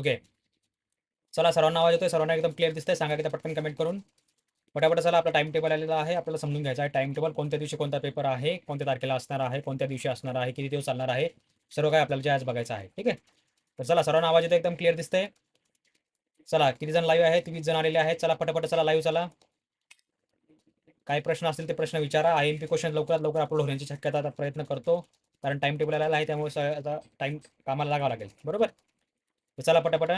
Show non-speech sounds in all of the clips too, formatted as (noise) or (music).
Okay चला सर्वांना आवाज येतोय. सर्वांना एकदम क्लिअर दिसतंय. सांगा की पटकन कमेंट करून. पटापट चला आपला टाइम टेबल आलेला आहे. आपल्याला समजून घ्यायचा आहे. टाइम टेबल कोणत्या दिवशी कोणता पेपर आहे? कोणत्या तारखेला असणार आहे? कोणत्या दिवशी असणार आहे? किती दिवस चालणार आहे? सर्व काय आपल्याला जे आज बघायचं आहे. ठीक आहे? तर चला सर्वांना आवाज येतो एकदम क्लिअर दिसतंय. चला किती जण लाईव्ह आहेत? वीस जण आलेले आहेत. चला पटापट चला लाईव्ह चला. काही प्रश्न असतील ते प्रश्न विचारा. आय एम पी क्वेश्चन लवकरात लवकर अपलोड होण्याची शक्यता प्रयत्न करतो. कारण टाइम टेबल आलेला आहे त्यामुळे आता टाइम कामाला लागावा लागेल. बरोबर? चला पटापट.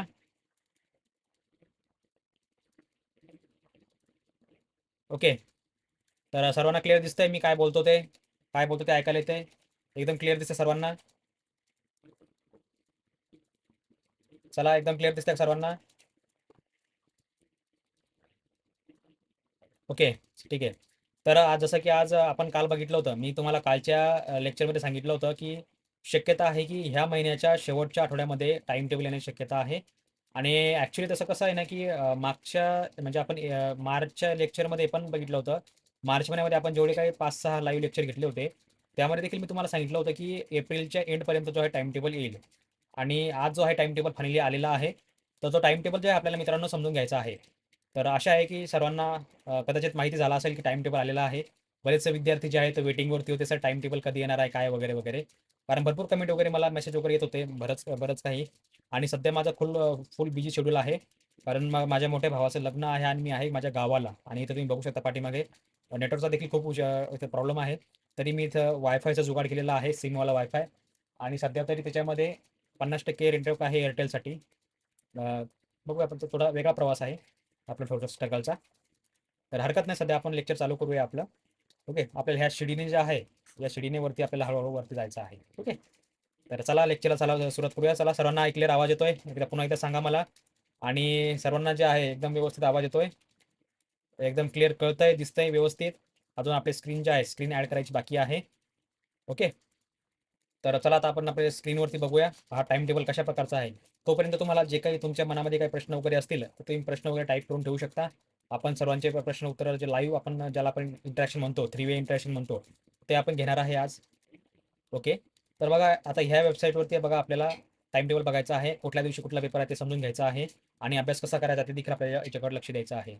ओके. तर सर्वांना क्लिअर दिसतंय मी काय बोलतो ते काय बोलतो ते ऐकायला येते एकदम क्लिअर दिसतंय सर्वांना. चला एकदम क्लिअर दिसतंय सर्वांना. ओके ठीक आहे. तर आज जसं की आज आपण काल बघितलं होतं मी तुम्हाला कालच्या लेक्चरमध्ये सांगितलं होतं की शक्यता आहे की ह्या महिन्याच्या शेवटच्या आठवड्यामध्ये टाइम टेबल येण्याची शक्यता आहे. आणि ॲक्च्युली तसं कसं आहे ना की मागच्या म्हणजे आपण मार्चच्या लेक्चरमध्ये पण बघितलं होतं. मार्च महिन्यामध्ये आपण जेवढे काही पाच सहा लाईव्ह लेक्चर घेतले होते त्यामध्ये देखील मी तुम्हाला सांगितलं होतं की एप्रिलच्या एंडपर्यंत जो आहे टाइम टेबल येईल. आणि आज जो आहे टाइम टेबल फायनली आलेला आहे. तर जो टाइम टेबल जो आहे आपल्याला मित्रांनो समजून घ्यायचा आहे. तर आशा आहे की सर्वांना कदाचित माहिती झाला असेल की टाइम टेबल आलेला आहे. बरेचसे विद्यार्थी जे आहेत वेटिंगवरती होते सर टाइम टेबल कधी येणार आहे? काय? वगैरे वगैरे. कारण भरपूर कमेंट वगैरे मला मेसेज वगैरे येत होते बरंच बरंच काही. आणि सध्या माझा फुल फुल बिझी शेड्यूल आहे. कारण माझ्या मोठ्या भावाचं लग्न आहे आणि मी आहे माझ्या गावाला. आणि इथं तुम्ही बघू शकता पाठीमागे नेटवर्कचा देखील खूप इथं प्रॉब्लेम आहे. तरी मी इथं वायफायचा जुगाड केलेला आहे सिमवाला वायफाय आणि सध्या तरी त्याच्यामध्ये पन्नास टक्के नेटवर्क आहे एअरटेलसाठी बघूया आपण थोडा वेगळा प्रवास आहे आपला थोडं स्ट्रगलचा तर हरकत नाही सध्या आपण लेक्चर चालू करूया आपलं. ओके आपल्याला ह्या शिडीने जे आहे या शिडीने आपल्याला हळूहळू वरती जायचं आहे. ओके? तर चला लेक्चरला चला सुरुवात करूया. चला सर्वांना क्लिअर आवाज येतोय. एकदा पुन्हा एकदा सांगा मला. आणि सर्वांना जे आहे एकदम व्यवस्थित आवाज येतोय. एकदम क्लिअर कळतंय दिसतंय व्यवस्थित. अजून आपले स्क्रीन जे आहे स्क्रीन ॲड करायची बाकी आहे. ओके? तर चला आता आपण आपल्या स्क्रीनवरती बघूया. हा टाइम टेबल कशा प्रकारचा आहे. तोपर्यंत तुम्हाला जे काही तुमच्या मनामध्ये काही प्रश्न वगैरे असतील तर तुम्ही प्रश्न वगैरे टाईप करून ठेवू शकता. आपण सर्वांचे प्रश्न उत्तर जे लाईव्ह आपण ज्याला आपण इंटरॅक्शन म्हणतो थ्री वे इंटरॅक्शन म्हणतो. ते आपण घेणार आहे आज. ओके तर बघा आता ह्या वेबसाईटवरती बघा आपल्याला टाइम टेबल बघायचं आहे. कुठल्या दिवशी कुठला पेपर आहे ते समजून घ्यायचं आहे. आणि अभ्यास कसा करायचा ते देखील आपल्याला याच्याकडे लक्ष द्यायचं आहे.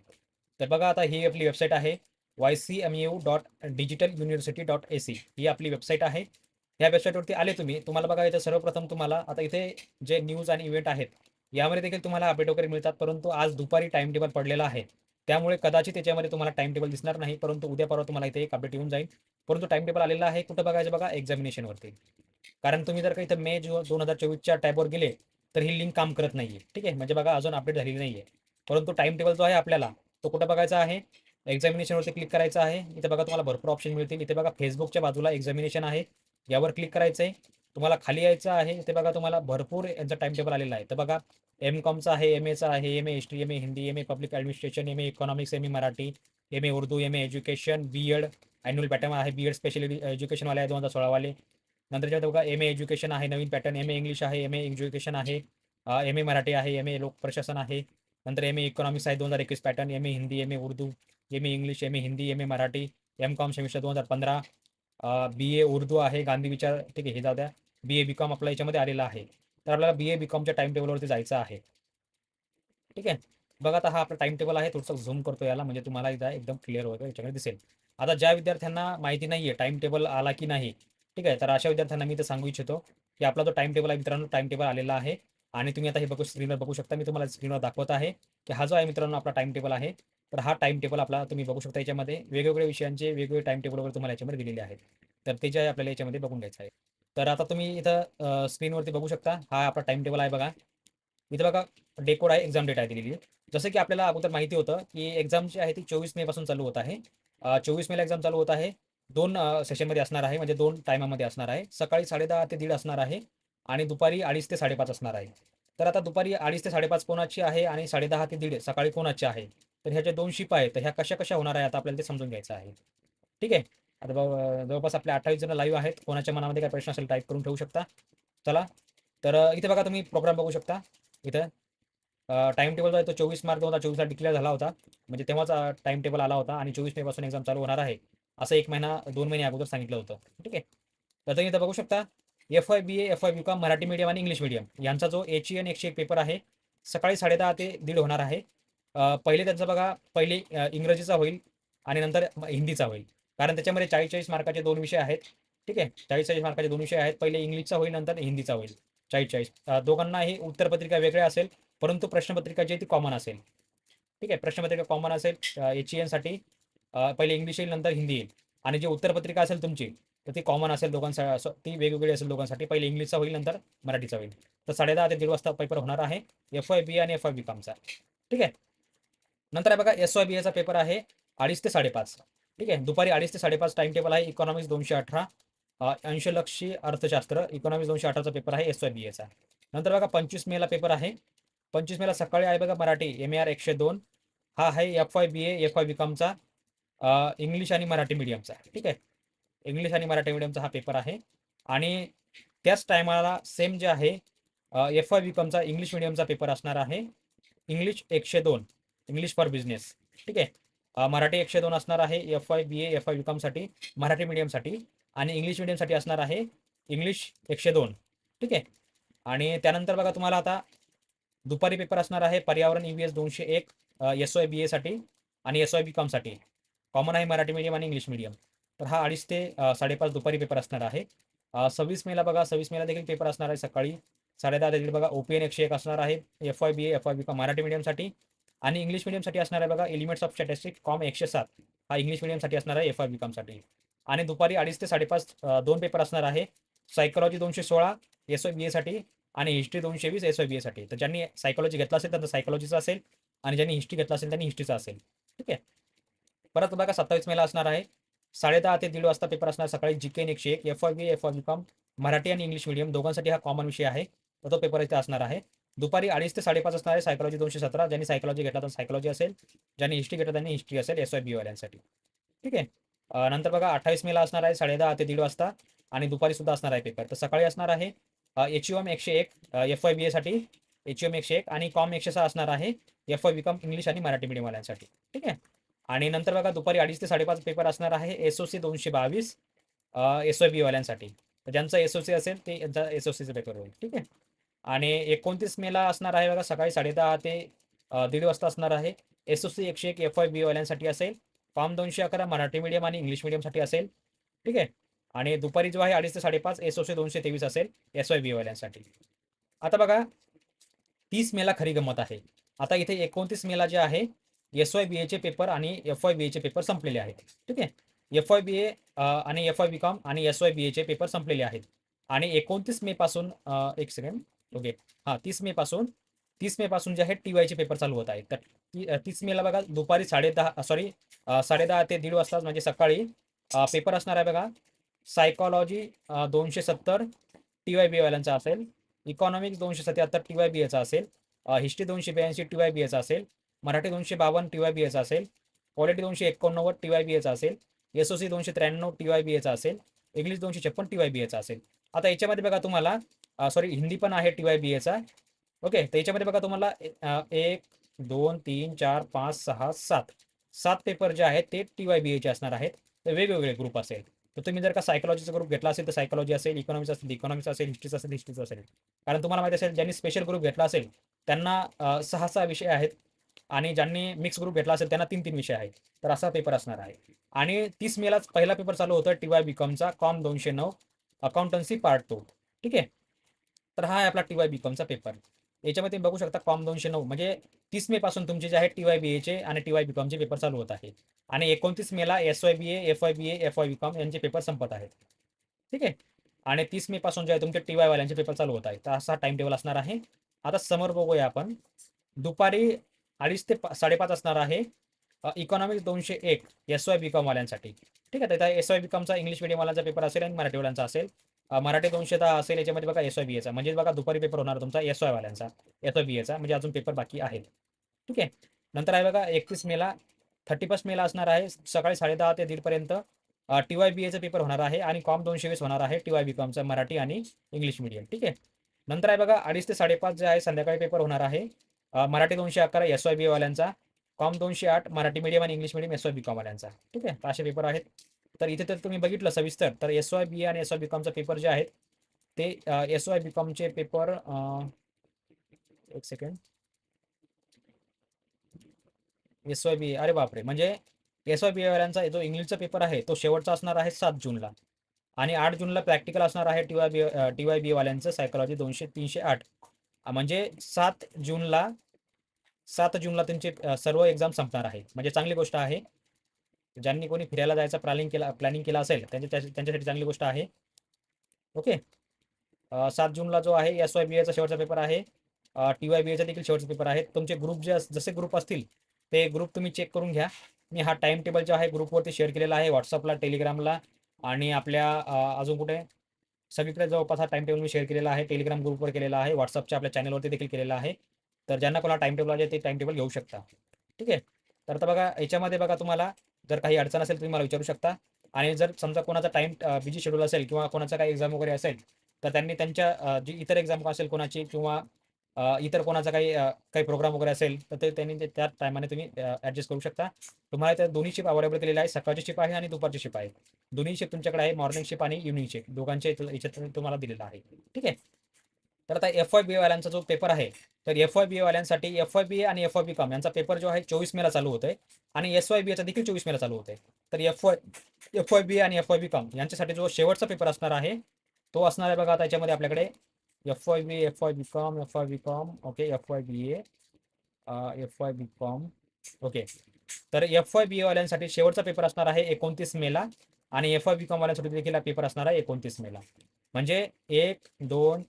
तर बघा आता ही आपली वेबसाईट आहे. Y C M U dot digital university dot A C ही आपली वेबसाईट आहे. ह्या वेबसाईटवरती आले तुम्ही. तुम्हाला बघा इथे सर्वप्रथम तुम्हाला आता इथे जे न्यूज आणि इव्हेंट आहेत यामध्ये देखील तुम्हाला अपडेट वगैरे मिळतात. परंतु आज दुपारी टाइम टेबल पडलेला आहे. त्यामुळे कदाचित त्याच्यामध्ये तुम्हाला टाइम टेबल दिसणार नाही परंतु उद्या परवा तुम्हाला इथे एक अपडेट येऊन जाईल. परंतु टाइम टेबल आलेला आहे कुठं बघायचं बघा एक्झामिनेशनवरती कारण तुम्ही जर का इथं मे जो दोन हजार चोवीसच्या टॅबवर गेले तर ही लिंक काम करत नाहीये. ठीक आहे? म्हणजे बघा अजून अपडेट झालेली नाहीये. परंतु टाइम टेबल जो आहे आपल्याला तो कुठं बघायचा आहे? एक्झामिनेशनवरती क्लिक करायचं आहे. इथे बघा तुम्हाला भरपूर ऑप्शन मिळतील. इथे बघा फेसबुकच्या बाजूला एक्झामिनेशन आहे. यावर क्लिक करायचं आहे तुम्हाला खाली यायचं आहे ते बघा तुम्हाला भरपूर यांचं टाइम टेबल आलेला आहे तर बघा एम कॉमचा आहे एम एचा आहे M A history M A Hindi M A public administration M A economics M A Marathi M A Urdu M A education B Ed annual pattern आहे बी एड स्पेशल एज्युकेशनवाले आहे दोन हजार सोळावाले नंतरच्या बघा M A education आहे नवीन pattern M A English आहे M A education आहे एम ए मराठी आहे एम ए लोक प्रशासन आहे नंतर एम ए इकॉनॉमिक्स आहे दोन हजार एकवीस pattern M A Hindi M A Urdu M A English M A Hindi M A Marathi M com semester दोन हजार पंधरा बी ए उर्दू आहे गांधी विचार ठीक आहे हे जाऊ द्या बी ए बी कॉम आपल्या याच्यामध्ये आलेला आहे. तर आपल्याला बी ए बी कॉमच्या टाइम टेबलवरती जायचं आहे. ठीक आहे? बघा आता हा आपला टाइम टेबल आहे. थोडंसं झूम करतो याला. म्हणजे तुम्हाला एकदा एकदम क्लिअर वगैरे याच्याकडे दिसेल. आता ज्या विद्यार्थ्यांना माहिती नाही आहे टाइम टेबल आला की नाही ठीक आहे? तर अशा विद्यार्थ्यांना मी तर सांगू इच्छितो की आपला जो टाइम टेबल आहे मित्रांनो टाइम टेबल आलेला आहे. आणि तुम्ही आता हे बघू स्क्रीनवर बघू शकता. मी तुम्हाला स्क्रीनवर दाखवत आहे की हा जो आहे मित्रांनो आपला टाइम टेबल आहे. तर हा टाइम टेबल आपला तुम्ही बघू शकता याच्यामध्ये. वेगवेगळ्या विषयांचे वेगवेगळे टाइम टेबल वगैरे तुम्हाला याच्यामध्ये दिलेले आहेत. तर ते जे आहे आपल्याला याच्यामध्ये बघून घ्यायचं आहे. तर आता तुम्ही इथं स्क्रीनवरती बघू शकता. हा आपला टाइम टेबल आहे बघा. इथं बघा डेकोड आहे एक्झाम डेट आहे दिलेली. जसं की आपल्याला अगोदर माहिती होतं की एक्झाम जी आहे ती चोवीस मे पासून चालू होत आहे. चोवीस मेला एक्झाम चालू होत आहे. दोन सेशनमध्ये असणार आहे म्हणजे दोन टायमामध्ये असणार आहे. सकाळी साडेदहा ते दीड असणार आहे आणि दुपारी अडीच ते साडेपाच असणार आहे. तर आता दुपारी अडीच ते साडेपाच कोणाची आहे आणि साडेदहा ते दीड सकाळी कोणाची आहे? तर ह्या ज्या दोन शिप आहेत तर ह्या कशा कशा होणार आहे आता आपल्याला ते समजून घ्यायचं आहे. ठीक आहे? आता जवळपास आपले अठ्ठावीस जण लाईव्ह आहेत. कोणाच्या मनामध्ये काय प्रश्न असेल टाईप करून ठेवू शकता. चला. तर इथे बघा तुम्ही प्रोग्राम बघू शकता. इथं टाइम टेबल जो आहे तो चोवीस मार्च दोन हजार चोवीसला डिक्लेअर झाला होता. म्हणजे तेव्हाच टाइम टेबल आला होता आणि चोवीस मे पासून एक्झाम चालू होणार आहे. असं एक महिना दोन महिने अगोदर सांगितलं होतं. ठीक आहे? तर तुम्ही इथं बघू शकता F I B F I B com Marathi medium आणि इंग्लिश मीडियम यांचा जो एच एन एकशे एक पेपर आहे सकाळी साडेदहा ते दीड होणार आहे. पहिले त्यांचं बघा पहिले इंग्रजीचा होईल आणि नंतर हिंदीचा होईल. कारण त्याच्यामध्ये चाळीस चाळीस मार्काचे दोन विषय आहेत. ठीक आहे? चाळीस चाळीस मार्काचे दोन विषय आहेत. पहिले इंग्लिशचा होईल नंतर हिंदीचा होईल. चाळीस चाळीस दोघांनाही उत्तरपत्रिका वेगळ्या असेल परंतु प्रश्नपत्रिका जी ती कॉमन असेल. ठीक आहे? प्रश्नपत्रिका कॉमन असेल एच एनसाठी पहिले इंग्लिश येईल नंतर हिंदी येईल. आणि जी उत्तरपत्रिका असेल तुमची तर ती कॉमन असेल दोघांसाठी ती वेगवेगळी असेल दोघांसाठी. पहिले इंग्लिशचा होईल नंतर मराठीचा होईल. तर साडेदहा ते दीड वाजता पेपर होणार आहे. एफ वाय बी आणि एफ वाय बी कॉमचा ठीक आहे? नंतर आहे बघा एस वाय बी एचा पेपर आहे अडीच ते साडेपाच. ठीक आहे. दुपारी अडीच ते साडेपाच टाइम टेबल आहे. इकॉनॉमिक्स दोनशे अठरा. अंशलक्षी अर्थशास्त्र. इकॉनॉमिक्स दोनशे अठराचा पेपर आहे. एस वाय बी एचा नंतर बघा पंचवीस मेला पेपर आहे. पंचवीस मेला सकाळी आहे बघा मराठी. एम ए आर एकशे दोन. हा आहे F Y B A F Y B कॉमचा English आणि मराठी मीडियमचा ठीक आहे. इंग्लिश आणि मराठी मीडियमचा हा पेपर आहे. आणि त्याच टायमाला सेम जे आहे एफ वाय बी कॉमचा इंग्लिश मीडियमचा पेपर असणार आहे. इंग्लिश एकशे दोन. इंग्लिश फॉर बिझनेस ठीक आहे. मराठी एकशे दोन असणार आहे F Y B F Y B कॉमसाठी Marathi मीडियमसाठी आणि इंग्लिश मीडियमसाठी असणार आहे इंग्लिश एकशे दोन. ठीक आहे? आणि त्यानंतर बघा तुम्हाला आता दुपारी पेपर असणार आहे पर्यावरण ई व्ही एस दोनशे एक एस वाय बी एसाठी आणि एस वाय बी कॉमसाठी कॉमन आहे मराठी मीडियम आणि इंग्लिश मीडियम तर हा अडीच ते साडेपाच दुपारी पेपर असणार आहे. सव्वीस मेला बघा सव्वीस मेला देखील पेपर असणार आहे सकाळी. साडेदहा ते दीड बघा ओपीएन एकशे एक असणार आहे F Y B F Y B com Marathi मीडियमसाठी आणि इंग्लिश मीडियमसाठी असणार आहे बघा एलिमेंट्स ऑफ स्टॅटिस्टिक कॉम एकशे सात. हा इंग्लिश मीडियमसाठी असणार आहे एफ आर बी कॉमसाठी आणि दुपारी अडीच ते साडेपाच दोन पेपर असणार आहे. सायकोलॉजी दोनशे सोळा एस वाय बी एसाठी आणि हिस्ट्री दोनशे वीस एस वाय बी एसाठी तर ज्यांनी सायकोलॉजी घेतला असेल त्यांचा सायकोलॉजीचा असेल. आणि ज्यांनी हिस्ट्री घेतला असेल त्यांनी हिस्ट्रीचा असेल. ठीक आहे? परत बघा सत्तावीस मेला असणार आहे. साडेदहा ते दीड वाजता पेपर असणार सकाळी जी के एकशे एक F I B F Y B com Marathi आणि इंग्लिश मीडियम दोघांसाठी हा कॉमन विषय आहे. तर तो पेपर इथे असणार आहे. दुपारी अडीच ते साडेपाच असणार आहे सायकोलॉजी दोनशे सतरा ज्यांनी सायकॉलॉजी घेतला तर सायकॉलॉजी असेल. ज्यांनी हिस्ट्री घेतला त्यांनी हिस्ट्री असेल एस वाय बी वाल्यांसाठी. ठीक आहे? नंतर बघा अठ्ठावीस मेला असणार आहे साडे दहा ते दीड वाजता. आणि दुपारी सुद्धा असणार आहे पेपर तर सकाळी असणार आहे एच यू एम एकशे एक एफ वाय बी एसाठी एच यू एम एकशे एक आणि कॉम एकशे सहा असणार आहे F Y B com English आणि मराठी मीडियम वाल्यांसाठी. ठीक आहे? आणि नंतर बघा दुपारी अडीच ते साडेपाच पेपर असणार आहे एस ओ सी दोनशे बावीस एस वाय बी वाल्यांसाठी. तर ज्यांचं एस ओ सी असेल ते यांचा एस ओ सीचा पेपर होईल. ठीक आहे? आणि एकोणतीस मेला असणार आहे बघा सकाळी साडेदहा ते दीड वाजता असणार आहे. एस ओ सी एकशे एक एफ वाय बी वाल्यांसाठी असेल. फॉर्म दोनशे अकरा मराठी मीडियम आणि इंग्लिश मीडियमसाठी असेल. ठीक आहे? आणि दुपारी जो आहे अडीच ते साडेपाच एस ओ सी दोनशे तेवीस असेल एस वाय बी वाल्यांसाठी. आता बघा तीस मेला खरी गंमत आहे. आता इथे एकोणतीस मेला जे आहे एस वाय बी एचे पेपर आणि एफ वाय बी एचे पेपर संपलेले आहेत. ठीक आहे? एफ वाय बी ए आणि एफ वाय बी कॉम आणि एस वाय बी एचे पेपर संपलेले आहेत. आणि एकोणतीस मे पासून एक सेकंड ओके. हां तीस मे पासून तीस मे पासून जे आहे टी वायचे पेपर चालू होत आहेत. तर तीस मेला बघा दुपारी साडेदहा सॉरी साडेदहा ते दीड वाजता म्हणजे सकाळी पेपर असणार आहे बघा सायकॉलॉजी दोनशे सत्तर टी वाय बी वाल्यांचा असेल इकॉनॉमिक्स दोनशे सत्याहत्तर टी वाय बी एचा असेल हिस्ट्री दोनशे ब्याऐंशी टी वाय बी एचा असेल मराठी दोनशे बावन्न टी वाय बी एचा असेल पॉलिटी दोनशे एकोणनव्वद टी वाय बी एचा असेल एसओसी दोनशे त्र्याण्णव टी वाय बी एचा असेल इंग्लिश दोनशे छप्पन टी वाय बी एचा असेल. आता याच्यामध्ये बघा तुम्हाला सॉरी हिंदी पण आहे टी वाय बी एचा ओके तर याच्यामध्ये बघा तुम्हाला एक दोन तीन चार पाच सहा सात. सात पेपर जे आहेत ते टी वाय बी एचे असणार आहेत. वेगवेगळे ग्रुप असेल. तर तुम्ही जर का सायकॉलॉजीचा ग्रुप घेतला असेल तर सायकॉलॉजी असेल इकॉनॉमिक्स असेल इकॉनॉमिक्स असेल हिस्ट्रीच असेल हिस्ट्रीच असेल. कारण तुम्हाला माहिती असेल ज्यांनी स्पेशल ग्रुप घेतला असेल त्यांना सहा सहा विषय आहेत. आणि ज्यांनी मिक्स ग्रुप घेतला असेल त्यांना तीन तीन विषय आहेत. तर असा पेपर असणार आहे. आणि तीस मेलाच पहिला पेपर चालू होता टी वाय बी कॉमचा कॉम दोनशे नऊ. अकाउंटन्सी पार्ट टू ठीक आहे? तर हा आहे आपला टी वाय बी कॉमचा पेपर याच्यामध्ये तुम्ही बघू शकता कॉम दोनशे नऊ म्हणजे तीस मे पासून तुमचे जे आहे टी वाय बी एचे आणि टी वाय बी कॉमचे पेपर चालू होत आहे आणि एकोणतीस मेला S Y B A F Y B A F Y B com यांचे पेपर संपत आहेत. ठीक आहे? आणि तीस मे पासून जे आहे तुमचे टी वाय वाल्यांचे पेपर चालू होत आहेत. तर असा टाइम टेबल असणार आहे. आता समोर बघूया आपण. दुपारी अडीच ते साडेपाच असणार आहे. इकॉनॉमिक्स दोनशे एक एस वाय बी कॉम वाल्यांसाठी. ठीक आहे? तर एस वाय बी कॉमचा इंग्लिश मीडियम वाल्यांचा पेपर असेल आणि मराठी वाल्यांचा असेल. मराठी दोनशे असेल याच्यामध्ये बघा एस वाय बी एचा म्हणजे बघा दुपारी पेपर होणार तुमचा एस वाल्यांचा. एस वाय बी एचा म्हणजे अजून पेपर बाकी आहेत. ठीक आहे? नंतर आहे बघा एकतीस मेला थर्टी फर्स्ट मेला असणार आहे. सकाळी साडेदहा ते दीडपर्यंत टी वाय बी एचा पेपर होणार आहे आणि कॉम दोनशे वीस होणार आहे टी वाय बी कॉमचा मराठी आणि इंग्लिश मीडियम ठीक आहे? नंतर आहे बघा अडीच ते साडेपाच जे आहे संध्याकाळी पेपर होणार आहे. मराठी दोनशे अकरा एस वाय बी वाल्यांचा. कॉम दोनशे आठ मराठी मीडियम आणि English medium S Y B com वाल्यांचा. ठीक आहे? असे पेपर आहेत. तर इथे तर तुम्ही बघितलं सविस्तर. तर एस वाय बी आणि एस वाय बी कॉमचा पेपर जे आहेत ते एस वाय बी कॉमचे पेपर एक सेकंड एस वाय बी अरे बापरे. म्हणजे एस वाय बी वाल्यांचा जो इंग्लिशचा पेपर आहे तो शेवटचा असणार आहे सात जूनला आणि आठ जूनला प्रॅक्टिकल असणार आहे T Y B T Y B वाल्यांचं psychology दोनशे तीनशे आठ. म्हणजे सात जूनला सात जूनला त्यांचे सर्व एक्झाम संपणार आहे. म्हणजे चांगली गोष्ट आहे. ज्यांनी कोणी फिरायला जायचा प्लॅनिंग केला प्लॅनिंग केला असेल त्यांच्या त्यांच्यासाठी चांगली गोष्ट आहे. ओके सात जूनला जो आहे एस वाय बी एचा शेवटचा पेपर आहे. टी वाय बी एचा देखील शेवटचा पेपर आहे. तुमचे ग्रुप जे जसे ग्रुप असतील ते ग्रुप तुम्ही चेक करून घ्या. मी हा टाइम टेबल जो आहे ग्रुपवरती शेअर केलेला आहे व्हॉट्सअपला टेलिग्रामला आणि आपल्या अजून कुठे? सगळीकडे जवळपास हा टाइम टेबल मी शेअर केलेला आहे. टेलिग्राम ग्रुपवर केलेला आहे. व्हॉट्सअपच्या आपल्या चॅनलवरती देखील केलेला आहे. तर ज्यांना कोणाला टाइम टेबल आहे ते टाइम टेबल घेऊ शकता. ठीक आहे? तर आता बघा याच्यामध्ये बघा तुम्हाला जर काही अडचण असेल तुम्ही मला विचारू शकता. आणि जर समजा कोणाचा टाइम बिजी शेड्यूल असेल किंवा कोणाचा काही एक्झाम वगैरे असेल तर त्यांनी त्यांच्या जी इतर एक्झाम असेल कोणाची किंवा इतर कोणाचा काही काही प्रोग्राम वगैरे असेल तर ते त्यांनी त्या टायमाने तुम्ही ॲडजस्ट करू शकता. तुम्हाला त्या दोन्ही शिप अवेलेबल केलेल्या आहे सकाळची शिप आहे आणि दुपारची शिप आहे. दोन्ही शिप तुमच्याकडे आहे. मॉर्निंग शिप आणि इव्हनिंग शिप दोघांच्या इथं- याच्यात तुम्हाला दिलेला आहे. ठीक आहे? तर आता एफ वाय बी वाल्यांचा जो पेपर आहे तर एफ वाय बी वाल्यांसाठी एफ वाय बी आणि एफ वाय बी कॉम यांचा पेपर जो आहे चोवीस मेला चालू होतोय आणि एस वाय बी याचा देखील चोवीस मेला चालू होतोय तर F Y F Y B आणि एफ वाय बी कॉम यांच्यासाठी जो शेवटचा पेपर असणार आहे तो असणार आहे बघा आता याच्यामध्ये आपल्याकडे F Y B F Y B com F Y B com okay F Y B A F Y B com okay तर एफ वाय बी वाल्यांसाठी शेवटचा पेपर असणार आहे एकोणतीस मेला आणि एफ वाय बी कॉम वाल्यांसाठी देखील पेपर असणार आहे एकोणतीस मेला म्हणजे एक दोन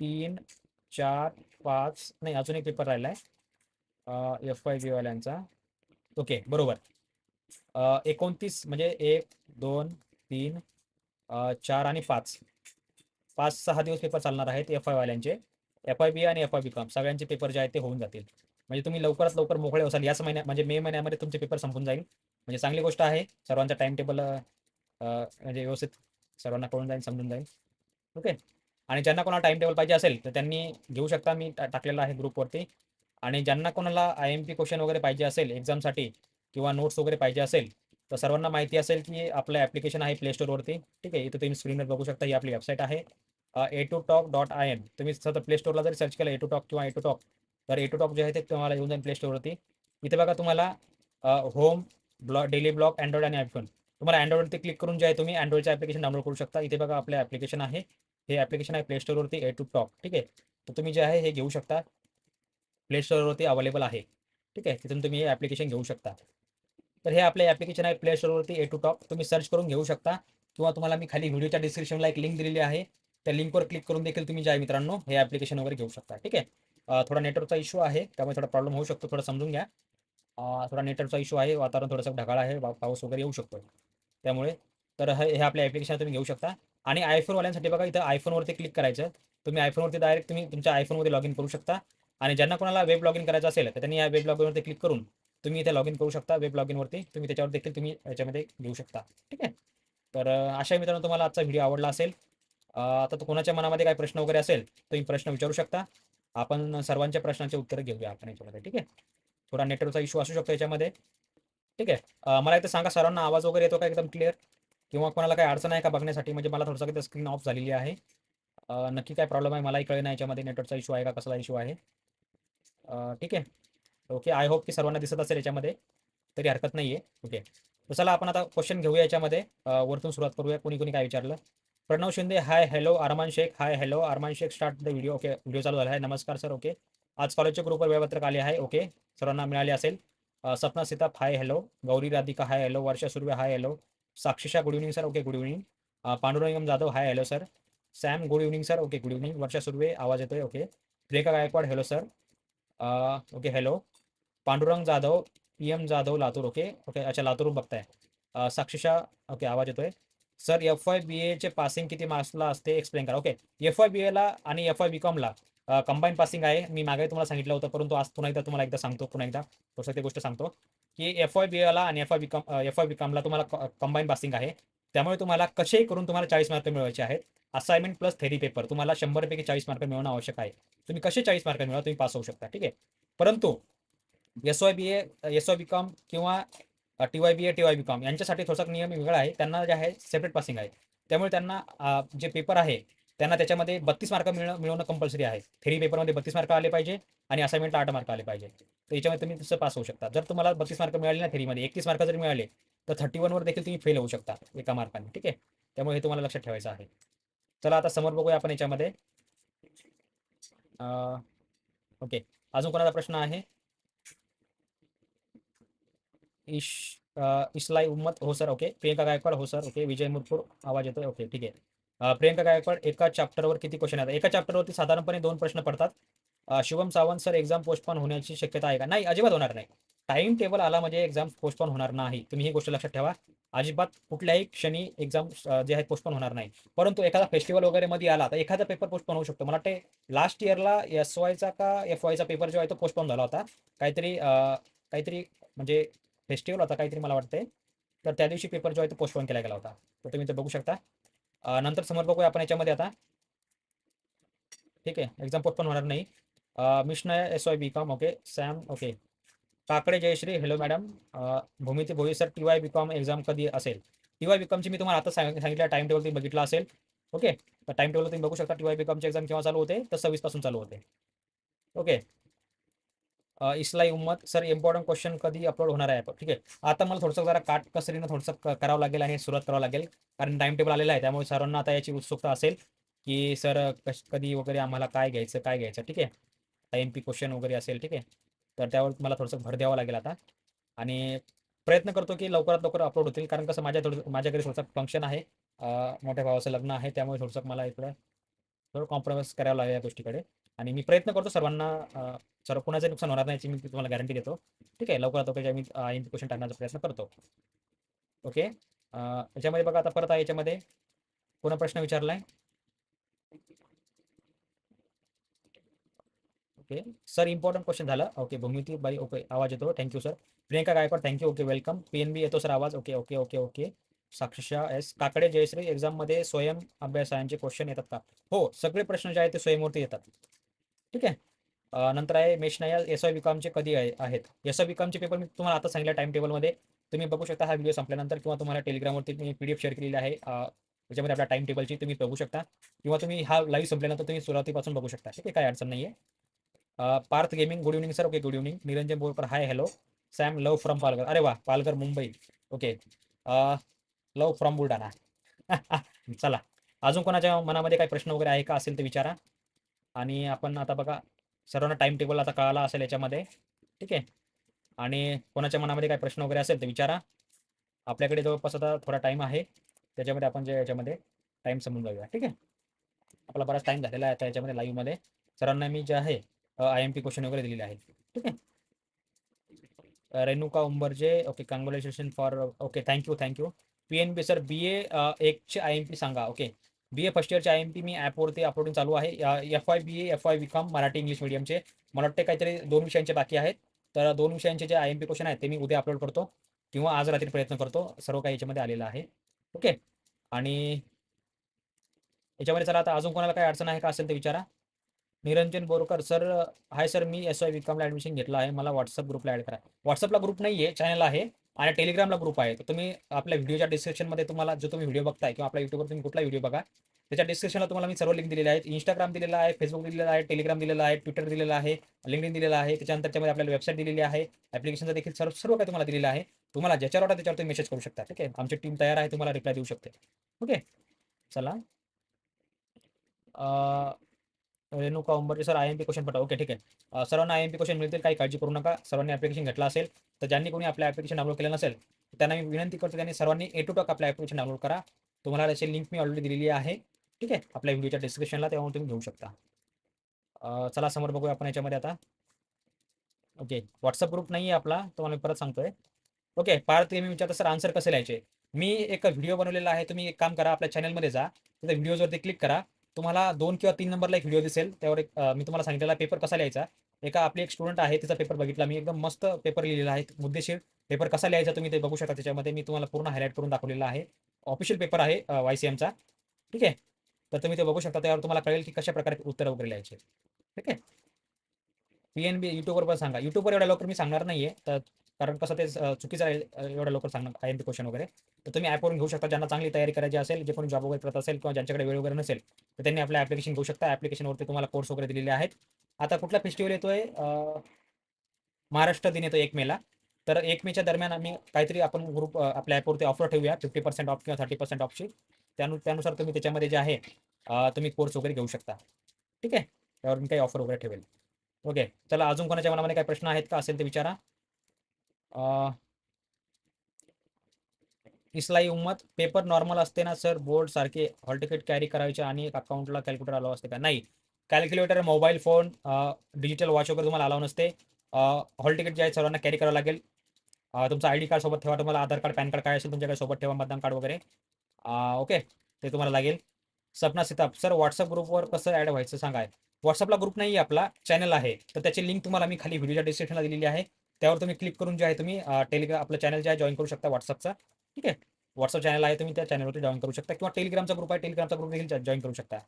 तीन चार पाच नाही अजून एक पेपर राहिला आहे एफ वाय बी वाल्यांचा. ओके बरोबर. एकोणतीस म्हणजे एक दोन तीन चार आणि पाच. पाच सहा दिवस पेपर चालणार आहेत एफ आय वाल्यांचे. एफ आय बी आणि एफ आय बी कॉम सगळ्यांचे पेपर जे आहेत ते होऊन जातील. म्हणजे तुम्ही लवकरात लवकर मोकळे असाल. याच महिन्यात म्हणजे मे महिन्यामध्ये तुमचे पेपर संपून जाईल. म्हणजे चांगली गोष्ट आहे. सर्वांचा टाइम टेबल म्हणजे व्यवस्थित सर्वांना कळून जाईल समजून जाईल. ओके आणि ज्यांना कोणाला टाइम टेबल पाहिजे असेल तर त्यांनी घेऊ शकता. मी टाकलेला आहे ग्रुपवरती आणि ज्यांना कोणाला आय एम पी क्वेश्चन वगैरे पाहिजे असेल एक्झामसाठी किंवा नोट्स वगैरे पाहिजे असेल तर सर्वांना माहिती असेल की आपलं ॲप्लिकेशन आहे प्ले स्टोअरवरती ठीक आहे इथं तुम्ही स्क्रीनवर बघू शकता ही आपली वेबसाईट आहे. A two talk dot I M तुम्ही सतत प्ले स्टोअरला जर सर्च केलं ए टू टॉक किंवा ए टू टॉक तर ए टू टॉक जे आहे ते तुम्हाला येऊन जाईल प्ले स्टोअरवरती इथे बघा तुम्हाला होम ब्लॉ डेली ब्लॉग अँड्रॉइड आणि आयफोन तुम्हाला अँड्रॉइडवरती क्लिक करून जे आहे तुम्ही अँड्रॉइडचं ॲप्लिकेशन डाउनलोड करू शकता. इथे बघा आपलं ॲप्लिकेशन आहे. हे ॲप्लिकेशन आहे प्ले स्टोअरवरती ए टू टॉक ठीक आहे? तर तुम्ही जे आहे हे घेऊ शकता. प्ले स्टोअरवरती अवेलेबल आहे. ठीक आहे? तिथून तुम्ही हे ॲप्लिकेशन घेऊ शकता. तर हे आपले ॲप्लिकेशन आहे प्ले स्टोअरवरती ए टू टॉक तुम्ही सर्च करून घेऊ शकता. किंवा तुम्हाला मी खाली व्हिडिओच्या डिस्क्रिप्शनला एक लिंक दिलेली आहे. त्या लिंकवर क्लिक करून देखील तुम्ही जे आहे मित्रांनो हे ॲप्लिकेशन वगैरे घेऊ शकता. ठीक आहे? थोडा नेटवर्कचा इश्यू आहे. त्यामुळे थोडा प्रॉब्लेम होऊ शकतो. थोडं समजून घ्या. थोडा नेटवर्कचा इश्यू आहे. वातावरण थोडंसं ढगाळ आहे. पाऊस वगैरे येऊ शकतो त्यामुळे तर हे हे आपले ॲप्लिकेशन तुम्ही घेऊ शकता. आणि आयफोनवाल्यांसाठी बघा इथं आयफोनवरती क्लिक करायचं. तुम्ही आयफोनवरती डायरेक्ट तुम्ही तुमच्या आयफोनमध्ये लॉग इन करू शकता. आणि ज्यांना कोणाला वेब लॉग इन करायचं असेल तर त्यांनी या वेब लॉग इनवरती क्लिक करून तुम्ही इथे लॉग इन करू शकता. वेब लॉग इनवरती तुम्ही त्याच्यावर देखील तुम्ही याच्यामध्ये घेऊ शकता. ठीक आहे? तर अशा मित्रांनो तुम्हाला आजचा व्हिडिओ आवडला असेल. आता तो कोणाच्या मनामध्ये काही प्रश्न वगैरे असेल तुम्ही प्रश्न विचारू शकता. आपण सर्वांच्या प्रश्नांचे उत्तर घेऊया आपण याच्यामध्ये. ठीक आहे? थोडा नेटवर्कचा इश्यू असू शकतो याच्यामध्ये. ठीक आहे? मला इथं सांगा सर्वांना आवाज वगैरे येतो का एकदम क्लिअर किंवा कोणाला काही अडचण आहे का बघण्यासाठी? म्हणजे मला थोडंसं काही स्क्रीन ऑफ झालेली आहे. नक्की काय प्रॉब्लेम आहे? मलाही कळेना याच्यामध्ये नेटवर्कचा इशू आहे का? कसला इशू आहे? ठीक आहे. ओके आय होप की सर्वांना दिसत असेल याच्यामध्ये. तरी हरकत नाही आहे ओके तर चला आपण आता क्वेश्चन घेऊया याच्यामध्ये. वरतून सुरुवात करूया. कोणी कोणी काय विचारलं? Pranav Shinde hi hello Arman Shaikh hi hello Arman Shaikh start the video okay video चालू झाला. आहे नमस्कार सर ओके आज कॉलेजच्या ग्रुपवर वेळपत्रक आले आहे. ओके सर्वांना मिळाले असेल. Sapna Sitap hi hello Gauri Radhika hi hello Varsha Surve hi hello Sakshisha good evening sir okay good evening Pandurangam Jadhav hi hello sir Sam good evening sir okay good evening Varsha Surve आवाज येतोय? Okay Rekha Gaikwad hello sir okay hello Pandurang Jadhav P M Jadhav Latur. Okay okay अच्छा लातूरून बघताय. Uh, Sakshisha okay आवाज येतोय. Sir F Y B एचे passing किती मार्क्सला असते? एक्सप्लेन करा. ओके एफ वाय बी एला आणि एफ वाय बी कॉमला कंबाईन पासिंग आहे. मी मागे तुम्हाला सांगितलं होतं परंतु आज पुन्हा एकदा तुम्हाला एकदा सांगतो पुन्हा एकदा. थोडंसं ते गोष्ट सांगतो. की एफ वाय बी एला आणि F Y B com F Y B कॉमला तुम्हाला कंबाईन पासिंग आहे. त्यामुळे तुम्हाला कसेही करून तुम्हाला चाळीस मार्क मिळवायचे आहेत. असाइनमेंट प्लस थेरी पेपर तुम्हाला शंभरपैकी चाळीस मार्क मिळवणं आवश्यक आहे. तुम्ही कसे चाळीस मार्क मिळवा तुम्ही पास होऊ शकता. ठीक आहे? परंतु S Y B A S Y B com किंवा T Y B A T Y B com यांच्यासाठी थोडासा नियम वेगळा आहे. त्यांना जे आहे सेपरेट पासिंग आहे. त्यामुळे त्यांना जे पेपर आहे त्यांना त्याच्यामध्ये बत्तीस मार्क मिळणं मिळवणं कंपल्सरी आहे. थेरी पेपरमध्ये बत्तीस मार्क आले पाहिजे आणि असाइनमेंटला आठ मार्क आले पाहिजे. तर याच्यामध्ये तुम्ही तसं पास होऊ शकता. जर तुम्हाला बत्तीस मार्क मिळाले ना थेरीमध्ये एकतीस मार्क जर मिळाले तर थर्टी वनवर देखील तुम्ही फेल होऊ शकता एका मार्काने ठीक आहे? त्यामुळे हे तुम्हाला लक्षात ठेवायचं आहे. चला आता समोर बघूया आपण याच्यामध्ये. ओके. अजून कोणाचा प्रश्न आहे? इश इस्लाई उम्मत हो सर ओके. प्रियंका गायकवाड हो सर ओके. विजय मुरपूर आवाज येतोय ओके ठीक आहे. प्रियंका गायकवाड एका चॅप्टरवर किती क्वेश्चन येतात एका चॅप्टरवरती साधारणपणे दोन प्रश्न पडतात. Shivam Shubham Sawant sir exam postpone होण्याची शक्यता आहे का? नाही अजिबात होणार नाही. टाइम टेबल आला म्हणजे एक्झाम पोस्टपोन होणार नाही. तुम्ही ही गोष्ट लक्षात ठेवा. अजिबात कुठल्याही क्षणी एक्झाम जे आहे पोस्टपोन होणार नाही. परंतु एखादा फेस्टिवल वगैरे मध्ये आला तर एखादा पेपर पोस्टपोन होऊ शकतो. मला वाटते लास्ट इयरला एस वायचा का एफ वायचा पेपर जो आहे तो पोस्टपोन झाला होता. काहीतरी काहीतरी म्हणजे फेस्टिवल होता काहीतरी मला वाटते तर त्या दिवशी पेपर जो आहे तो पोस्टपोन केला गेला होता. तर तुम्ही ते बघू शकता. नंतर समोर बघूया आपण याच्यामध्ये आता. ठीक आहे एक्झाम पोस्टपोन होणार नाही. मिशनय S Y B com okay Sam okay Kakde Jayashree hello madam Bhumiti Bhoi sir T Y B com exam कधी असेल? टी वाय बी कॉमची मी तुम्हाला आता सांग सांगितलं टाइम टेबल तुम्ही बघितलं असेल ओके तर टाइम टेबल तुम्ही बघू शकता टी वाय बी कॉमची एक्झाम केव्हा चालू होते? तर सव्वीसपासून चालू होते. ओके इस्लाई उम्मत सर इम्पॉर्टंट क्वेश्चन कधी अपलोड होणार आहे? ठीक आहे. आता मला थोडंसं जरा काटकसरीनं थोडंसं करावं लागेल आणि सुरुवात करावं लागेल. कारण टाइम टेबल आलेला आहे त्यामुळे सरांना आता याची उत्सुकता असेल की सर कश कधी वगैरे आम्हाला काय घ्यायचं काय घ्यायचं? ठीक आहे. एम पी क्वेश्चन वगैरे असेल ठीक आहे. तर त्यावर मला थोडंसं भर द्यावं लागेल आता. आणि प्रयत्न करतो की लवकरात लवकर अपलोड होतील. कारण कसं माझ्या थोडं माझ्याकडे थोडंसं फंक्शन आहे. मोठ्या भावाचं लग्न आहे त्यामुळे थोडंसं मला इकडं थोडं कॉम्प्रोमाइज करावं लागेल या गोष्टीकडे. आणि मी प्रयत्न करतो सर्वांना सर्व कोणाचं नुकसान होणार नाही याची मी तुम्हाला गॅरंटी देतो. ठीक आहे लवकरात लवकर मी क्वेश्चन टाकण्याचा प्रयत्न करतो. ओके याच्यामध्ये बघा आता परत आहे याच्यामध्ये. कोणा प्रश्न विचारलाय? ओके सर इम्पॉर्टंट क्वेश्चन झालं. ओके भूमिती बाई ओके आवाज येतो. Thank you sir Priyanka Gaikwad thank you okay welcome P N B येतो सर आवाज. Okay okay okay okay Sakshasha S Kakde Jayashree एक्झाममध्ये स्वयं अभ्यासायांचे क्वेश्चन येतात का? हो सगळे प्रश्न जे आहेत ते स्वयंवरती येतात. ठीक आहे. नंतर आहे मेशनाया एस वाय बीकॉमचे कधी आहे आहेत. एस वाय बीकॉमचे पेपर मी तुम्हाला आता सांगितलं टाइम टेबलमध्ये तुम्ही बघू शकता हा व्हिडिओ संपल्यानंतर किंवा तुम्हाला टेलिग्रामवरती मी पी डी एफ शेअर केलेली आहे. त्याच्यामध्ये आपल्या टाइम टेबलची तुम्ही बघू शकता. किंवा तुम्ही हा लाईव्ह संपल्यानंतर तुम्ही सुरुवातीपासून बघू शकता. ठीक आहे काय अडचण नाही आहे Parth gaming good evening sir okay good evening Niranjan Borkar hi hello Sam love from Palghar. अरे वा Palghar Mumbai. Okay love from Buldhana. (laughs) चला. अजून कोणाच्या मनामध्ये काही प्रश्न वगैरे आहे का असेल तर विचारा. आणि आपण आता बघा सर्वांना टाइम टेबल आता कळाला असेल याच्यामध्ये. ठीक आहे? आणि कोणाच्या मनामध्ये काही प्रश्न वगैरे असेल तर विचारा. आपल्याकडे जवळपास आता थोडा टाईम आहे. त्याच्यामध्ये आपण जे याच्यामध्ये टाईम समजून जाऊया. ठीक आहे? आपला बराच टाईम झालेला आहे आता याच्यामध्ये लाईव्हमध्ये सरांना मी जे आहे आय एम पी क्वेश्चन वगैरे दिलेले आहे ठीक आहे? Renuka Umbarje okay congratulation for okay thank you thank you P N B sir B A एकचे I M P सांगा ओके बी ए फर्स्ट इयरचे आय एम पी मी ॲपवरती अपलोडिंग चालू आहे. F Y B A F Y B com Marathi English मीडियमचे मला वाटते काहीतरी दोन विषयांचे बाकी आहेत. तर दोन विषयांचे जे आय एम पी क्वेश्चन आहेत ते मी उद्या अपलोड करतो किंवा आज रात्री प्रयत्न करतो. सर्व काही याच्यामध्ये आलेलं आहे. ओके आणि याच्यामध्ये चला आता अजून कोणाला काही अडचण आहे का असेल ते विचारा. Niranjan Borkar sir hi sir मी एस वाय बीकॉमला ॲडमिशन घेतलं आहे. मला व्हॉट्सअप ग्रुपला ॲड करा. व्हॉट्सअपला ग्रुप नाही आहे चॅनल आहे. आणि टेलिग्रामला ग्रुप आहे. तर तुम्ही आपल्या व्हिडिओच्या डिस्क्रिप्शनमध्ये तुम्हाला जो तुम्ही व्हिडिओ बघताय किंवा आपल्या युट्यूबवर तुम्ही कुठला व्हिडिओ बघा त्याच्या डिस्क्रिप्शनला तुम्हाला मी सर्व लिंक दिलेले आहेत. इंस्टाग्राम दिलेला आहे फेसबुक दिलेला आहे टेलिग्राम दिलेला आहे ट्विटर दिलेला आहे लिंकडिन दिलेला आहे. त्याच्यानंतर त्यामध्ये आपल्याला वेबसाईट दिलेली आहे. ॲप्लिकेशनचा देखील सर्व सर्व काही तुम्हाला दिलेलं आहे. तुम्हाला ज्याच्यावर वाटतं त्याच्यावर तुम्ही मेसेज करू शकता. ठीक आहे? आमची टीम तयार आहे तुम्हाला रिप्लाय देऊ शकते. ओके चला. Renuka Umbarche sir I M P question पटा ओके ठीक आहे. सर्वांना आय एम पी क्वेश्चन मिळतील काही काळजी करू नका. सर्वांनी ॲप्लिकेशन घेतलं असेल तर ज्यांनी कोणी आपल्या ॲप्लिकेशन डाउनलोड केलं नसेल तर त्यांना मी विनंती करतो त्यांनी सर्वांनी ए टू टॉक आपल्या ॲप्लिकेशन डाउनलोड करा. तुम्हाला त्याची लिंक मी ऑलरेडी दिलेली आहे. ठीक आहे? आपल्या व्हिडिओच्या डिस्क्रिप्शनला तेव्हा तुम्ही घेऊ शकता. चला समोर बघूया आपण याच्यामध्ये आता. ओके व्हॉट्सअप ग्रुप नाही आहे आपला तुम्हाला मी परत सांगतोय. ओके पार्थ मी विचारतो सर आन्सर कसे लिहायचे? मी एक व्हिडिओ बनवलेला आहे तुम्ही एक काम करा आपल्या चॅनलमध्ये जा. तिथे व्हिडिओजवरती क्लिक करा. तुम्हाला दोन किंवा तीन नंबरला एक व्हिडिओ दिसेल. त्यावर एक मी तुम्हाला सांगितलेला पेपर कसा लिहायचा? एका आपली एक स्टुडंट आहे तिचा पेपर बघितला. मी एकदम मस्त पेपर लिहिलेला आहे. मुद्देशीर पेपर कसा लिहायचा तुम्ही ते बघू शकता. त्याच्यामध्ये मी तुम्हाला पूर्ण हायलाईट करून दाखवलेला आहे. ऑफिशियल पेपर आहे वाय सी एमचा ठीक आहे? तर तुम्ही ते बघू शकता. त्यावर तुम्हाला कळेल की कशा प्रकारे उत्तर वगैरे लिहायचे. ठीक आहे? पी एन बी युट्यूबवर पण सांगा. युट्यूबवर एवढ्या लवकर मी सांगणार नाही आहे तर कारण कसं ते चुकीचं राहील एवढ्या लवकर सांगणं आय एम पी क्वेश्चन वगैरे. तर तुम्ही ॲपवरून घेऊ शकता ज्यांना चांगली तयारी करायची असेल जे कोणी जॉब वगैरे करत असेल किंवा ज्यांच्याकडे वेळ वगैरे नसेल तर त्यांनी आपलं ॲप्लिकेशन घेऊ शकता. ॲप्लिकेशनवरती तुम्हाला कोर्स वगैरे दिलेले आहेत. आता कुठला फेस्टिवल येतोय? महाराष्ट्र दिन येतो एक मेला. तर एक मेच्या दरम्यान आम्ही काहीतरी आपण ग्रुप आपल्या ॲपवरती ऑफर ठेवूया फिफ्टी पर्सेंट ऑफ किंवा थर्टी पर्सेंट ऑफची त्यानु त्यानुसार तुम्ही त्याच्यामध्ये जे आहे तुम्ही कोर्स वगैरे घेऊ शकता. ठीक आहे? त्यावर मी काही ऑफर वगैरे ठेवेल. ओके चला अजून कोणाच्या मनामध्ये काही प्रश्न आहेत का? असेल ते विचारा. अ, इस्लाई उम्मत पेपर नॉर्मल असते ना सर बोर्ड सारखे हॉल तिकीट कॅरी करायचे आणि एक अकाउंटला कॅल्क्युलेटर अलाव असते का? नाही. Calculator mobile phone digital watch वगैरे तुम्हाला अलाव नसते. हॉल तिकीट जे आहे सर्वांना कॅरी करावं लागेल. तुमचं आय डी कार्ड सोबत ठेवा. तुम्हाला आधार कार्ड पॅन कार्ड काय असेल तुमच्याकडे सोबत ठेवा मतदान कार्ड वगैरे. ओके ते तुम्हाला लागेल. सपना सिताप सर व्हॉट्सअप ग्रुपवर कसं ॲड व्हायचं सांगाय? व्हॉट्सअपला ग्रुप नाही आपला चॅनल आहे. तर त्याची लिंक तुम्हाला मी खाली व्हिडिओच्या डिस्क्रिप्शनला दिलेली आहे. त्यावर तुम्ही क्लिक करून जे आहे तुम्ही टेलिग्राम आपलं चॅनल जे आहे जॉईन करू शकता व्हॉट्सअपचा ठीक आहे? व्हॉट्सअप चॅनल आहे तुम्ही त्या चॅनलवरती जॉईन करू शकता. किंवा टेलिग्रामचा ग्रुप आहे टेलिग्रामचा ग्रुप देखील जॉईन करू शकता.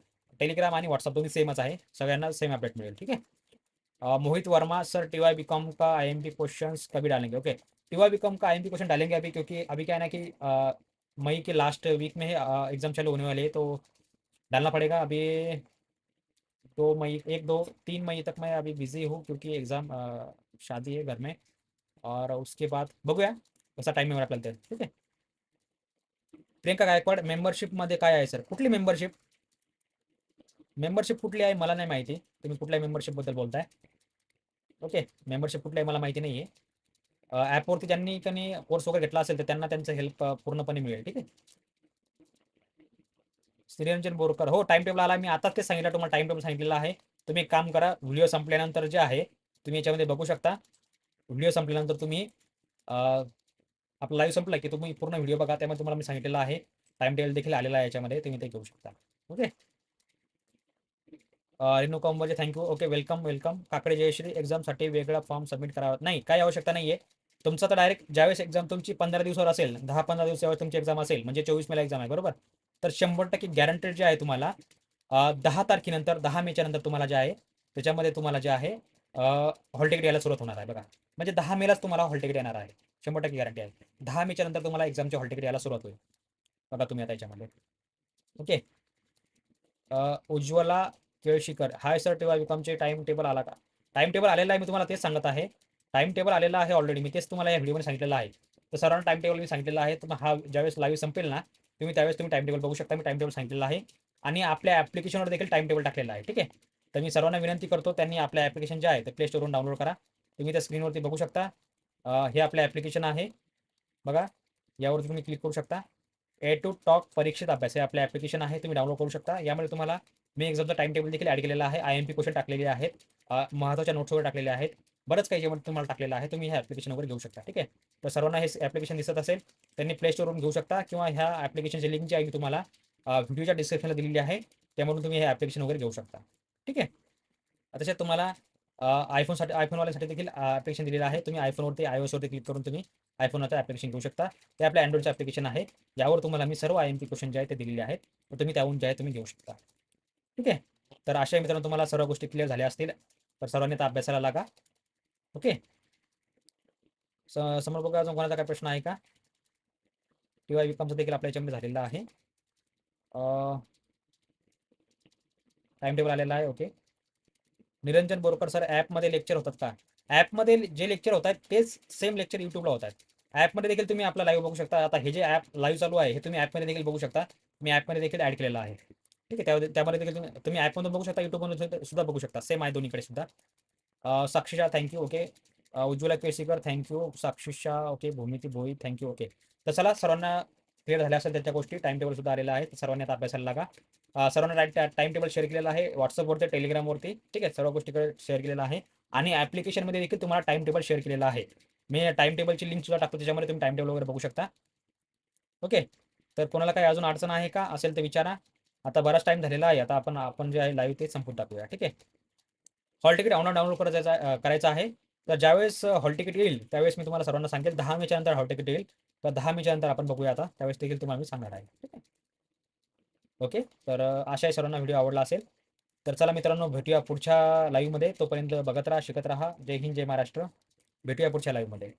टेलिग्राम आणि व्हॉट्सअप दोन्ही सेमच आहे. सगळ्यांना सेम अपडेट मिळेल. ठीक अ, Mohit Verma sir T Y का आई एम पी क्वेश्चन कभी डालेंगे? Okay T Y B com का आई एम पी क्वेश्चन डालेंगे अभी क्योंकि अभी क्या है ना कि मई के लास्ट वीक में एग्ज़ाम चालू होने वाले हैं तो डालना पड़ेगा। अभी दो मई एक दो तीन मई तक मैं अभी बिज़ी हूँ क्योंकि एग्ज़ाम शादी है घर में। और उसके बाद बघूया कसा टाईम होणार आपल्याला ठीक आहे? प्रियंका गायकवाड मेंबरशिपमध्ये काय आहे सर कुठली मेंबरशिप मेंबरशिप कुठली आहे मला नाही माहिती. तुम्ही कुठल्या मेंबरशिपबद्दल बोलताय? ओके मेंबरशिप कुठली आहे मला माहिती नाही आहे ॲपवरती ज्यांनी त्यांनी कोर्स वगैरे घेतला असेल तर त्यांना त्यांचं हेल्प पूर्णपणे मिळेल ठीक आहे? श्रीरंजन बोरकर हो टाइम टेबल आला. मी आताच ते सांगितलं तुम्हाला टाइम टेबल सांगितलेलं आहे. तुम्ही काम करा व्हिडिओ संपल्यानंतर जे आहे तुम्ही याच्यामध्ये बघू शकता. व्हिडिओ संपल्यानंतर तुम्ही आपला लाईव्ह संपला की तुम्ही पूर्ण व्हिडिओ बघा. त्यामध्ये तुम्हाला मी सांगितलेला आहे. टाइम टेबल देखील आलेला आहे याच्यामध्ये. तुम्ही ते घेऊ शकता. Okay Renu कॉम्बोचे thank you okay welcome welcome Kakde Jayashree एक्झामसाठी वेगळा फॉर्म सबमिट करावा. नाही काही आवश्यकता नाही आहे तुमचं तर डायरेक्ट ज्यावेळेस एक्झाम तुमची पंधरा दिवसावर असेल दहा पंधरा दिवसावर तुमची एक्झाम असेल म्हणजे चोवीस मेला एक्झाम आहे बरोबर? तर शंभर टक्के गॅरंटेड जे आहे तुम्हाला दहा तारखेनंतर दहा मेच्या नंतर तुम्हाला जे आहे त्याच्यामध्ये तुम्हाला जे आहे हॉल तिकीट यायला सुरुवात होणार आहे बघा. म्हणजे दहा मेलाच तुम्हाला हॉल तिकीट येणार आहे. शंभर टक्के गॅरंटी आहे. दहा मेच्या नंतर तुम्हाला एक्झामचे हॉल तिकीट यायला सुरुवात होईल. बघा तुम्ही आता याच्यामध्ये. Okay Ujjwala Kelshikar hi sir table विकमचे time table आला का? टाइम टेबल आलेला आहे मी तुम्हाला तेच सांगत आहे. टाइम टेबल आलेला आहे ऑलरेडी मी तेच तुम्हाला या व्हिडिओमध्ये सांगितलेलं आहे. तर सर्वांना टाइम टेबल मी सांगितलेलं आहे. तर हा ज्यावेळेस लाईव्ह संपेल ना तुम्ही त्यावेळेस तुम्ही टाइम टेबल बघू शकता. मी टाइम टेबल सांगितलेलं आहे. आणि आपल्या ॲप्लिकेशनवर देखील टाइम टेबल टाकलेलं आहे. ठीक आहे? तर मी सर्वांना विनंती करतो त्यांनी आपल्या ॲप्लिकेशन जे आहे ते प्ले स्टोरवरून डाउनलोड करा. तुम्ही त्या स्क्रीनवरती बघू शकता. हे आपलं ॲप्लिकेशन आहे. बघा यावरती तुम्ही क्लिक करू शकता. ए टू टॉक परीक्षित अभ्यास हे आपलं ॲप्लिकेशन आहे तुम्ही डाउनलोड करू शकता. यामध्ये तुम्हाला मी एक्झामचा टाइम टेबल देखील ॲड केलेला आहे. आय एम पी क्वेश्चन टाकलेले आहेत. महत्त्वाच्या नोट्स वगैरे टाकलेले आहेत. बरंच काही जेवण तुम्हाला टाकलेलं आहे. तुम्ही हे ॲप्लिकेशन वगैरे घेऊ शकता. ठीक आहे? तर सर्वांना हे ॲप्लिकेशन दिसत असेल त्यांनी प्ले स्टोरवरून घेऊ शकता किंवा ह्या ॲप्लिकेशनची लिंक जी आहे मी तुम्हाला व्हिडिओच्या डिस्क्रिप्शनला दिलेली आहे. त्यामधून तुम्ही हे ॲप्लिकेशन वगैरे घेऊ शकता. ठीक आहे? तसेच तुम्हाला आयफोनसाठी आयफोनवाल्यासाठी देखील ॲप्लिकेशन दिलेलं आहे. तुम्ही आयफोनवरती आय वरती क्लिक करून तुम्ही आयफोनचं ॲप्लिकेशन घेऊ शकता. ते आपल्या अँड्रॉइडचं ॲप्लिकेशन आहे. यावर तुम्हाला मी सर्व आय एम पी क्वेश्चन जे आहे ते दिलेले आहेत. तर तुम्ही त्याहून जे आहे तुम्ही घेऊ शकता. ठीक आहे? तर अशा मित्रांनो तुम्हाला सर्व गोष्टी क्लिअर झाल्या असतील. तर सर्वांनी त्या अभ्यासाला लागा. ओके? समोर बघा अजून कोणाचा काय प्रश्न आहे का? किंवा विकमचं देखील आपल्या याच्यामध्ये झालेला आहे. टाइम टेबल आलेला आहे ओके निरंजन बोरकर सर ॲपमध्ये लेक्चर होतात का? ॲपमध्ये जे लेक्चर होत आहेत तेच सेम लेक्चर यूट्यूबला होत आहेत ॲपमध्ये देखील तुम्ही आपला लाईव्ह बघू शकता. आता हे जे ॲप लाईव्ह चालू आहे हे तुम्ही ॲपमध्ये देखील बघू शकता. मी ॲपमध्ये देखील ॲड केलेलं आहे. ठीक आहे त्यामध्ये त्यामध्ये देखील तुम्ही तुम्ही ॲपमधून बघू शकता युट्यूबमधून सुद्धा- सुद्धा बघू शकता. सेम आहे दोन्हीकडे सुद्धा. Sakshisha thank you okay Ujjwala Kelshikar thank you Sakshisha okay Bhumiti Bhoi thank you okay तर चला सर्वांना क्लिअर झाल्या असेल त्याच्या गोष्टी. टाइम टेबल सुद्धा आलेला आहे. सर्वांनी आता अभ्यासाला लागा. सर्वांनी सर्वांना टाइम टेबल शेअर केलेला आहे. व्हॉट्सअपवरती टेलिग्रामवरती ठीक आहे सर्व गोष्टीकडे शेअर केलेला आहे. आणि ॲप्लिकेशनमध्ये देखील तुम्हाला टाइम टेबल शेअर केलेला आहे. मी टाइम टेबलची लिंक सुद्धा टाकतो त्याच्यामध्ये तुम्ही टाइम टेबल वगैरे बघू शकता. ओके तर कोणाला काही अजून अडचण आहे का? असेल तर विचारा. आता बराच टाइम झालेला आहे. आता आपण आपण जे आहे लाईव्ह ते संपून टाकूया. ठीक आहे? हॉल तिकीट ऑनलाईन डाउनलोड करायचा करायचं आहे. तर ज्यावेळेस हॉल तिकीट येईल त्यावेळेस मी तुम्हाला सर्वांना सांगेल. दहा मेच्या नंतर हॉल तिकीट येईल. तर दहा मेच्या नंतर आपण बघूया आता. त्यावेळेस देखील तुम्हाला मी सांगणार आहे. ठीक आहे? ओके. तर आशा आहे सर्वांना व्हिडिओ आवडला असेल तर चला मित्रांनो भेटूया पुढच्या लाईव्हमध्ये तोपर्यंत बघत राहा शिकत राहा. जय हिंद जय महाराष्ट्र. भेटूया पुढच्या लाईव्हमध्ये